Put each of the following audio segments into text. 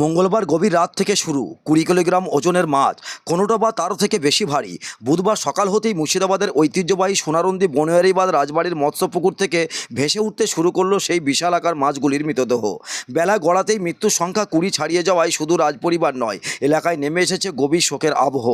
মঙ্গলবার গভীর রাত থেকে শুরু। কুড়ি কিলোগ্রাম ওজনের মাছ, কোনোটা বা তারও থেকে বেশি ভারী। বুধবার সকাল হতেই মুর্শিদাবাদের ঐতিহ্যবাহী সোনারন্দি বনোয়ারিবাদ রাজবাড়ির মৎস্যপুকুর থেকে ভেসে উঠতে শুরু করল সেই বিশাল আকার মাছগুলির মৃতদেহ। বেলা গড়াতেই মৃত্যুর সংখ্যা কুড়ি ছাড়িয়ে যাওয়ায় শুধু রাজপরিবার নয়, এলাকায় নেমে এসেছে গভীর শোকের আবহ।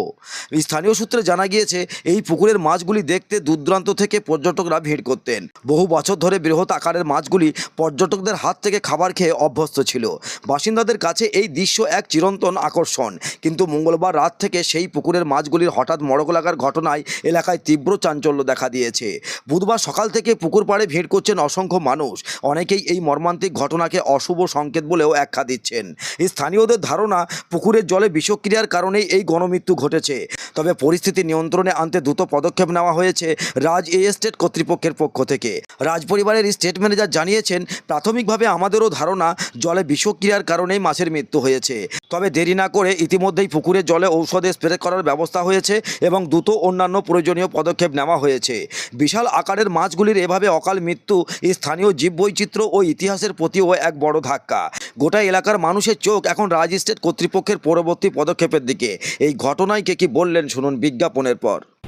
স্থানীয় সূত্রে জানা গিয়েছে, এই পুকুরের মাছগুলি দেখতে দূরদূরান্ত থেকে পর্যটকরা ভিড় করতেন। বহু বছর ধরে বৃহৎ আকারের মাছগুলি পর্যটকদের হাত থেকে খাবার খেয়ে অভ্যস্ত ছিল। বাসিন্দাদের কাছে এই দৃশ্য এক চিরন্তন আকর্ষণ। কিন্তু মঙ্গলবার রাত থেকে সেই পুকুরের মাছগুলির হঠাৎ মড়ক লাগার ঘটনায় এলাকায় তীব্র চাঞ্চল্য দেখা দিয়েছে। বুধবার সকাল থেকে পুকুর পাড়ে ভিড় করছেন অসংখ্য মানুষ। অনেকেই এই মর্মান্তিক ঘটনাকে অশুভ সংকেত বলেও ব্যাখ্যা দিচ্ছেন। স্থানীয়দের ধারণা, পুকুরের জলে বিষক্রিয়ার কারণেই এই গণমৃত্যু ঘটেছে। তবে পরিস্থিতি নিয়ন্ত্রণে আনতে দ্রুত পদক্ষেপ নেওয়া হয়েছে রাজ এ এস্টেট কর্তৃপক্ষের পক্ষ থেকে। রাজ পরিবারের স্টেট ম্যানেজার জানিয়েছেন, প্রাথমিকভাবে আমাদেরও ধারণা, জলে বিষক্রিয়ার কারণেই মাছের মৃত্যু হয়েছে। তবে দেরি না করে ইতিমধ্যেই পুকুরের জলে ঔষধে স্প্রে করার ব্যবস্থা হয়েছে এবং দ্রুত অন্যান্য প্রয়োজনীয় পদক্ষেপ নেওয়া হয়েছে। বিশাল আকারের মাছগুলির এভাবে অকাল মৃত্যু স্থানীয় জীববৈচিত্র্য ও ইতিহাসের প্রতিও এক বড় ধাক্কা। গোটা এলাকার মানুষের চোখ এখন রাজ স্টেট কর্তৃপক্ষের পরবর্তী পদক্ষেপের দিকে। এই ঘটনায় কে কি বললেন শুনুন বিজ্ঞাপনের পর।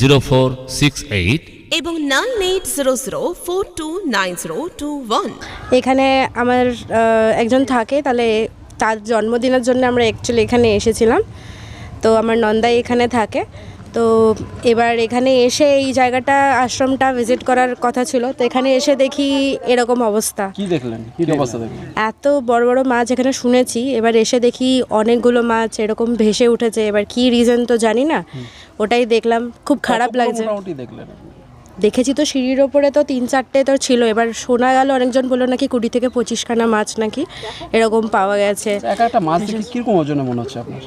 zero four six eight এবং nine eight zero zero four two nine zero two one এখানে আমার একজন থাকে তাহলে তার জন্মদিনের জন্য আমরা অ্যাকচুয়ালি এখানে এসেছিলাম। তো আমার নন্দাই এখানে থাকে। তো এবার এখানে এসে এই জায়গাটা আশ্রমটা ভিজিট করার কথা ছিল। তো এখানে এসে দেখি এরকম অবস্থা। কি দেখলেন? কি অবস্থা দেখলেন? এত বড় বড় মাছ এখানে শুনেছি। এবার এসে দেখি অনেকগুলো মাছ এরকম ভেসে উঠেছে। এবার কি রিজন তো জানি না। ওটাই দেখলাম। খুব খারাপ লাগছে। মোটামুটি দেখলেন দেখেছি তো সিঁড়ির ওপরে তো তিন চারটে তো ছিল। এবার শোনা গেল অনেকজন বলল নাকি কুড়ি থেকে পঁচিশখানা মাছ নাকি এরকম পাওয়া গেছে। এক একটা মাছ কীরকম ওজনে মনে হচ্ছে আপনার?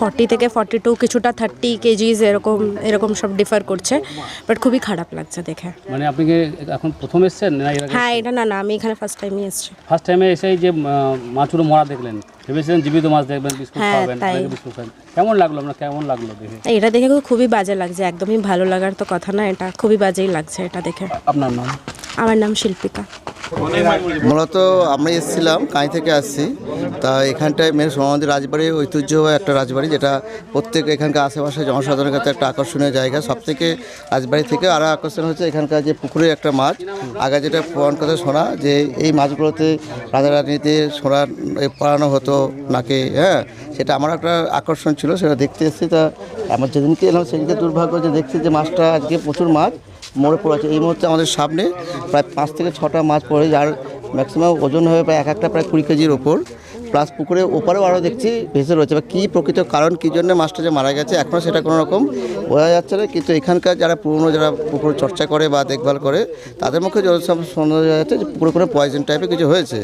ফর্টি থেকে ফর্টি টু কিছুটা থার্টি কেজিস এরকম এরকম সব ডিফার করছে। বাট খুবই খারাপ লাগছে দেখে। মানে আপনি কি এখন প্রথম এসেছেন হ্যাঁ এটা না না আমি এখানে ফার্স্ট টাইমই এসেছি। ফার্স্ট টাইমে এসে এই যে মাছগুলো মরা দেখলেন। ভেবেছিলেন জীবিত মাছ দেখবেন বিস্কুট হ্যাঁ, খাবেন তাই। বিস্কুট খাবেন কেমন লাগল আপনার কেমন লাগল দেখে? এটা দেখে খুবই বাজে লাগছে একদমই ভালো লাগার তো কথা না এটা খুবই বাজেই লাগছে এটা দেখে। আপনার নাম? আমার নাম শিল্পিকা। মূলত আমরা এসেছিলাম কাঁই থেকে আসছি। তা এখানটায় মেন সোনামন্দি রাজবাড়ি ঐতিহ্য একটা রাজবাড়ি যেটা প্রত্যেক এখানকার আশেপাশে জনসাধারণের কাছে একটা আকর্ষণীয় জায়গা। সব থেকে রাজবাড়ি থেকে আরও আকর্ষণ হচ্ছে এখানকার যে পুকুরের একটা মাছ। আগে যেটা প্রমাণ কথা শোনা যে এই মাছগুলোতে রাজা রাজনীতি এ পড়ানো হতো নাকি হ্যাঁ? সেটা আমার একটা আকর্ষণ ছিল, সেটা দেখতে এসেছি। তা আমার যেদিনকে এলাম, সেদিনকে দুর্ভাগ্য যে দেখছি যে মাছটা আজকে প্রচুর মাছ। মরে পড়ে আছে। এই মুহূর্তে আমাদের সামনে প্রায় পাঁচ থেকে ছটা মাছ পড়ে, যার ম্যাক্সিমাম ওজন হবে প্রায় এক একটা প্রায় কুড়ি কেজির ওপর। প্লাস পুকুরে ওপারেও আরও দেখছি ভেসে রয়েছে। বা কী প্রকৃত কারণ, কী জন্য মাছটা যে মারা গেছে এখনও সেটা কোনো রকম বোঝা যাচ্ছে না। কিন্তু এখানকার যারা পুরনো যারা পুকুর চর্চা করে বা দেখভাল করে, তাদের মুখে যত সব শোনা যাচ্ছে যে পুকুরে কোনো পয়জন টাইপের কিছু হয়েছে।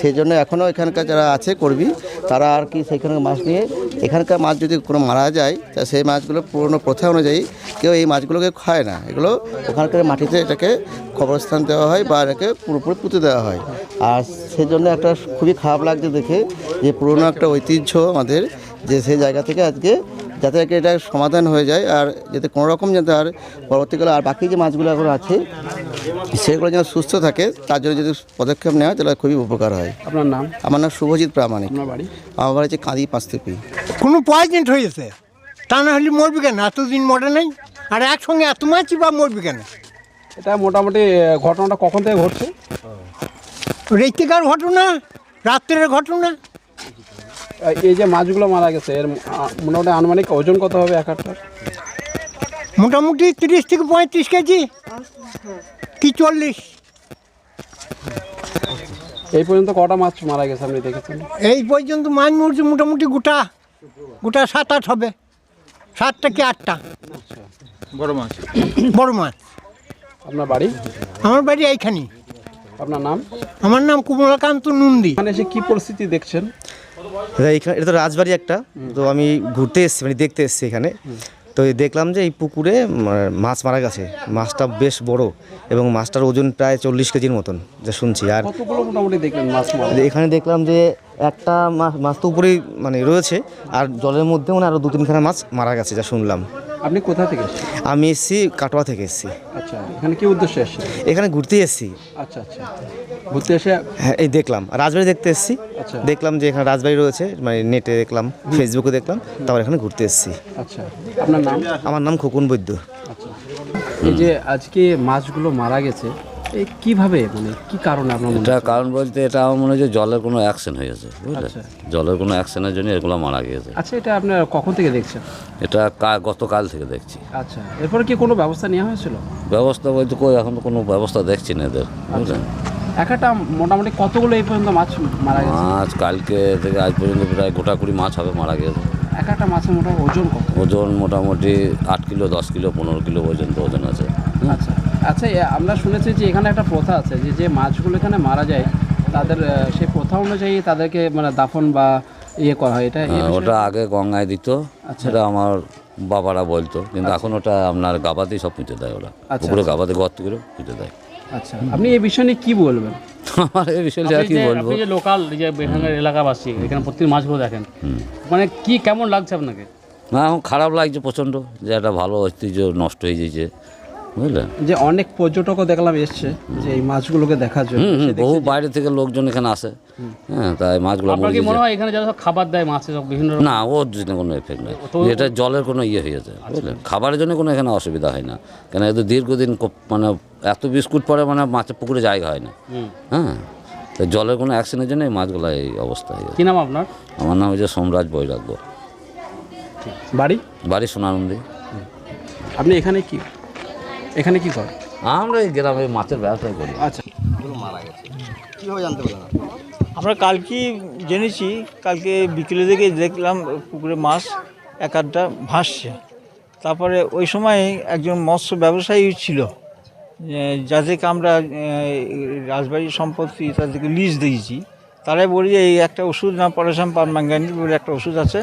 সেই জন্য এখনও এখানকার যারা আছে কর্মী, তারা আর কি সেখানে মাছ নিয়ে এখানকার মাছ যদি কোনো মারা যায়, তা সেই মাছগুলো পুরনো প্রথা অনুযায়ী কেউ এই মাছগুলোকে খায় না। এগুলো ওখানকার মাটিতে এটাকে কবরস্থান দেওয়া হয় বা এটাকে পুরোপুরি পুঁতে দেওয়া হয়। আর সেই জন্য একটা খুবই খারাপ লাগছে দেখে যে পুরনো একটা ঐতিহ্য আমাদের যে সেই জায়গা থেকে আজকে যাতে এটা সমাধান হয়ে যায়। আর যাতে কোনো রকম যাতে আর পরবর্তীকালে আর বাকি যে মাছগুলো এখন আছে সেগুলো যেন সুস্থ থাকে তার জন্য যদি পদক্ষেপ নেওয়া হয় তাহলে খুবই উপকার হয়। আপনার নাম? আমার নাম শুভজিৎ প্রামাণিক। আপনার বাড়ি? আমার বাড়ি হচ্ছে কাঁদি পাঁচতেপি। কোনো পয়েজেন্ট হয়েছে তা না হলে মরবি কেন? এতদিন মরে নাই? আর একসঙ্গে এত মাছই বা মরবি কেন? এটা মোটামুটি ঘটনাটা কখন থেকে ঘটছে? রেতিকার ঘটনা রাত্রের ঘটনা। এই যে মাছগুলো মারা গেছে এর মোটামুটি আনুমানিক ওজন কত হবে এক একটা মোটামুটি তিরিশ থেকে পঁয়ত্রিশ কেজি। কি চল্লিশ। এই পর্যন্ত কটা মাছ মারা গেছে আপনি দেখেছেন? এই পর্যন্ত মাছ মরছে মোটামুটি গোটা গোটা সাত আট হবে। সাতটা কি আটটা। বড় মাছ। বড় মাছ। আপনার বাড়ি? আমার বাড়ি এইখানেই। আপনার নাম? আমার নাম কুমলাকান্ত নন্দী। এখানে সে কি পরিস্থিতি দেখছেন? এটা এটা তো রাজবাড়ি একটা। তো আমি ঘুরতে এসেছি মানে দেখতে এসেছি এখানে। তো এই দেখলাম যে এই পুকুরে মাছ মারা গেছে। মাছটা বেশ বড় এবং মাছটার ওজন প্রায় চল্লিশ কেজির মতন যা শুনছি। আর এখানে দেখলাম যে একটা মাছ মাছ তো উপরেই মানে রয়েছে আর জলের মধ্যে মানে আরও দু তিনখানা মাছ মারা গেছে যা শুনলাম। আপনি কোথা থেকে এসেছেন? আমি এসেছি কাটোয়া থেকে এসেছি। আচ্ছা এখানে কি উদ্দেশ্যে এসেছেন? এখানে ঘুরতে এসেছি। আচ্ছা আচ্ছা ঘুরতে এসে হ্যাঁ এই দেখলাম রাজবাড়ি দেখতে এসেছি। আচ্ছা। দেখলাম যে এখানে রাজবাড়ি রয়েছে মানে নেটে দেখলাম ফেসবুকে দেখলাম তারপর এখানে ঘুরতে এসেছি। আচ্ছা আপনার নাম? আমার নাম খোকন বৈদ্য। আচ্ছা। এই যে আজকে মাছগুলো মারা গেছে কীভাবে মানে কি কারণে আপনার মনে এটা হচ্ছে? কারণ বলতে এটা আমার মনে হয় যে জলের কোনো অ্যাকশন হয়েছে বুঝলে? আচ্ছা। জলের কোনো অ্যাকশনের জন্য এগুলো মারা গিয়েছে। আচ্ছা এটা আপনার কখন থেকে দেখছেন? এটা কা- গতকাল থেকে দেখছি। আচ্ছা এরপরে কি কোনো ব্যবস্থা নেওয়া হয়েছিল? ব্যবস্থা বলতে কই এখন তো কোনো ব্যবস্থা দেখছি না এদের বুঝলেন? এক একটা মোটামুটি কতগুলো এই পর্যন্ত মাছ মারা গেছে? মাছ কালকে থেকে আজ পর্যন্ত প্রায় গোটা কুড়ি মাছ হবে মারা গিয়েছে। এক একটা মাছের মোটামুটি ওজন কত? ওজন মোটামুটি আট কিলো দশ কিলো পনেরো কিলো পর্যন্ত ওজন আছে। আচ্ছা। আচ্ছা আমরা শুনেছি যে এখানে একটা প্রথা আছে যে যে মাছগুলো এখানে মারা যায় তাদের সেই প্রথা অনুযায়ী তাদেরকে মানে দাফন বা ইয়ে করা হয় এটা হ্যাঁ, ওটা আগে গঙ্গায় দিত আচ্ছা। সেটা আমার বাবারা বলতো কিন্তু এখন ওটা আপনার গাবাতেই সব পুঁতে দেয় ওরা। আচ্ছা, পুকুরে আচ্ছা। গাবাতে গর্ত করে পুঁতে দেয়। আচ্ছা আপনি এই বিষয় নিয়ে কি বলবেন? আমার এই বিষয়ে আর কি বলব? আপনি যে লোকাল যে এখানকার এলাকাবাসী এখানে প্রত্যেক মাছগুলো দেখেন মানে কি কেমন লাগছে আপনাকে? না এখন খারাপ লাগছে প্রচণ্ড যে একটা ভালো ঐতিহ্য নষ্ট হয়ে যাচ্ছে। বুঝলেন যে অনেক পর্যটকও দেখলাম এসছে যে এই মাছগুলোকে দেখার জন্য। বহু বাইরে থেকে লোকজন এখানে আসে। হ্যাঁ তাই মাছগুলো আপনার কি মনে হয় এখানে যারা সব খাবার দেয় মাছে সব বিভিন্ন না ওর জন্য কোনো এফেক্ট নেই। এটা জলের কোনো ইয়ে হয়েছে বুঝলেন খাবারের জন্য কোনো এখানে অসুবিধা হয় না। কেন এত দীর্ঘদিন মানে এত বিস্কুট পরে মানে মাছের পুকুরে জায়গা হয় না। হ্যাঁ তো জলের কোনো অ্যাকশনের জন্য এই মাছগুলো এই অবস্থা হয়ে কি নাম আপনার? আমার নাম হচ্ছে সোমরাজ বৈরাগ্য। বাড়ি? বাড়ি সোনানন্দী আপনি এখানে কি এখানে কি করে? আমরা এই গ্রামে মাছের ব্যবসা করি। আচ্ছা। মারা গেছে। আমরা কালকে জেনেছি কালকে বিকেলে দিকে দেখলাম পুকুরে মাছ এক আধটা ভাসছে। তারপরে ওই সময় একজন মৎস্য ব্যবসায়ী ছিল যে যাদেরকে আমরা রাজবাড়ির সম্পত্তি তাদেরকে লিজ দিয়েছি। তারাই বলি যে এই একটা ওষুধ না পরেশাম পান ম্যাঙ্গানি বলে একটা ওষুধ আছে।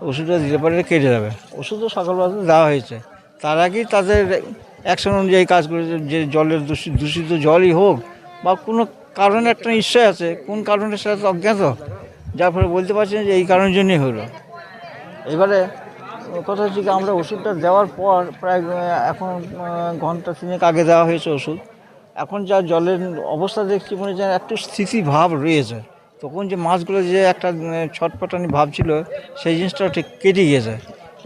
ওষুধটা দিলে পরে কেটে যাবে। ওষুধও সকালবেলা দেওয়া হয়েছে। তার আগেই তাদের অ্যাকশন অনুযায়ী কাজ করেছে, যে জলের দূষিত জলই হোক বা কোনো কারণে একটা নিশ্চয় আছে। কোন কারণে সেটা তো অজ্ঞাত? যার ফলে বলতে পারছেন যে এই কারণের জন্যই হলো। এবারে কথা হচ্ছে কি, আমরা ওষুধটা দেওয়ার পর প্রায় এখন ঘণ্টা তিনেক আগে দেওয়া হয়েছে ওষুধ। এখন যা জলের অবস্থা দেখছি, মনে হচ্ছে একটু স্থিতি ভাব রয়েছে। তখন যে মাছগুলো যে একটা ছটপটানি ভাব ছিল, সেই জিনিসটা ঠিক কেটে গিয়েছে।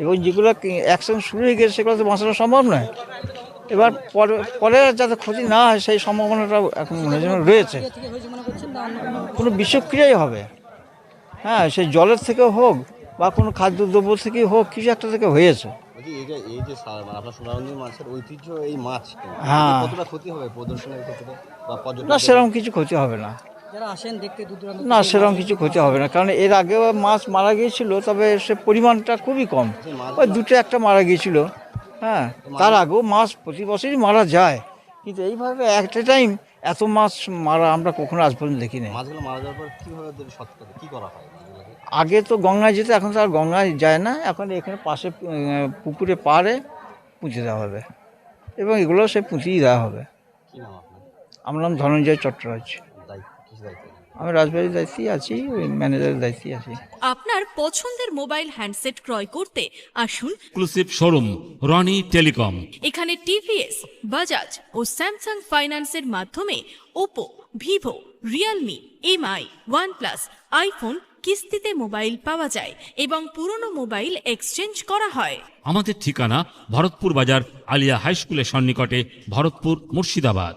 এবং যেগুলো অ্যাকশন শুরু হয়ে গেছে, সেগুলো তো বাঁচানো সম্ভব নয়। এবার পরে পরে যাতে ক্ষতি না হয় সেই সম্ভাবনাটা এখন মনে হয় রয়েছে। কোনো বিষক্রিয়াই হবে। হ্যাঁ সেই জলের থেকে হোক বা কোনো খাদ্যদ্রব্য থেকেই হোক কিছু একটা থেকে হয়েছে। এই যে মাছের ঐতিহ্য এই মাছ হ্যাঁ। কতটা ক্ষতি হবে প্রদর্শনের ক্ষেত্রে বা না সেরকম কিছু ক্ষতি হবে না। না সেরকম কিছু ক্ষতি হবে না। কারণ এর আগেও মাছ মারা গিয়েছিল তবে সে পরিমাণটা খুবই কম। ওই দুটো একটা মারা গিয়েছিল। হ্যাঁ তার আগেও মাছ প্রতি বছরই মারা যায়। কিন্তু এইভাবে একটা টাইম এত মাছ মারা আমরা কখনো আজ পর্যন্ত দেখিনি। মাছগুলো মারা যাওয়ার পর কীভাবে সৎকার কী করা হয় আগে তো গঙ্গায় যেত এখন তো আর গঙ্গায় যায় না। এখন এখানে পাশে পুকুরে পাড়ে পুঁতে দেওয়া হবে। এবং এগুলো সে পুঁতেই দেওয়া হবে। আমার নাম ধনঞ্জয় চট্টরাজ আমি রাজবাড়ির দায়িত্বেই আছি ওই ম্যানেজারের দায়িত্বেই আছি। আপনার পছন্দের মোবাইল হ্যান্ডসেট ক্রয় করতে আসুন। এক্সক্লুসিভ শোরুম রনি টেলিকম এখানে টিভিএস বাজাজ ও স্যামসাং ফাইন্যান্সের মাধ্যমে Oppo Vivo Realme Mi OnePlus iPhone কিস্তিতে মোবাইল পাওয়া যায় এবং পুরনো মোবাইল এক্সচেঞ্জ করা হয়। আমাদের ঠিকানা ভরতপুর বাজার আলিয়া হাই স্কুলের সন্নিকটে Bharatpur Murshidabad.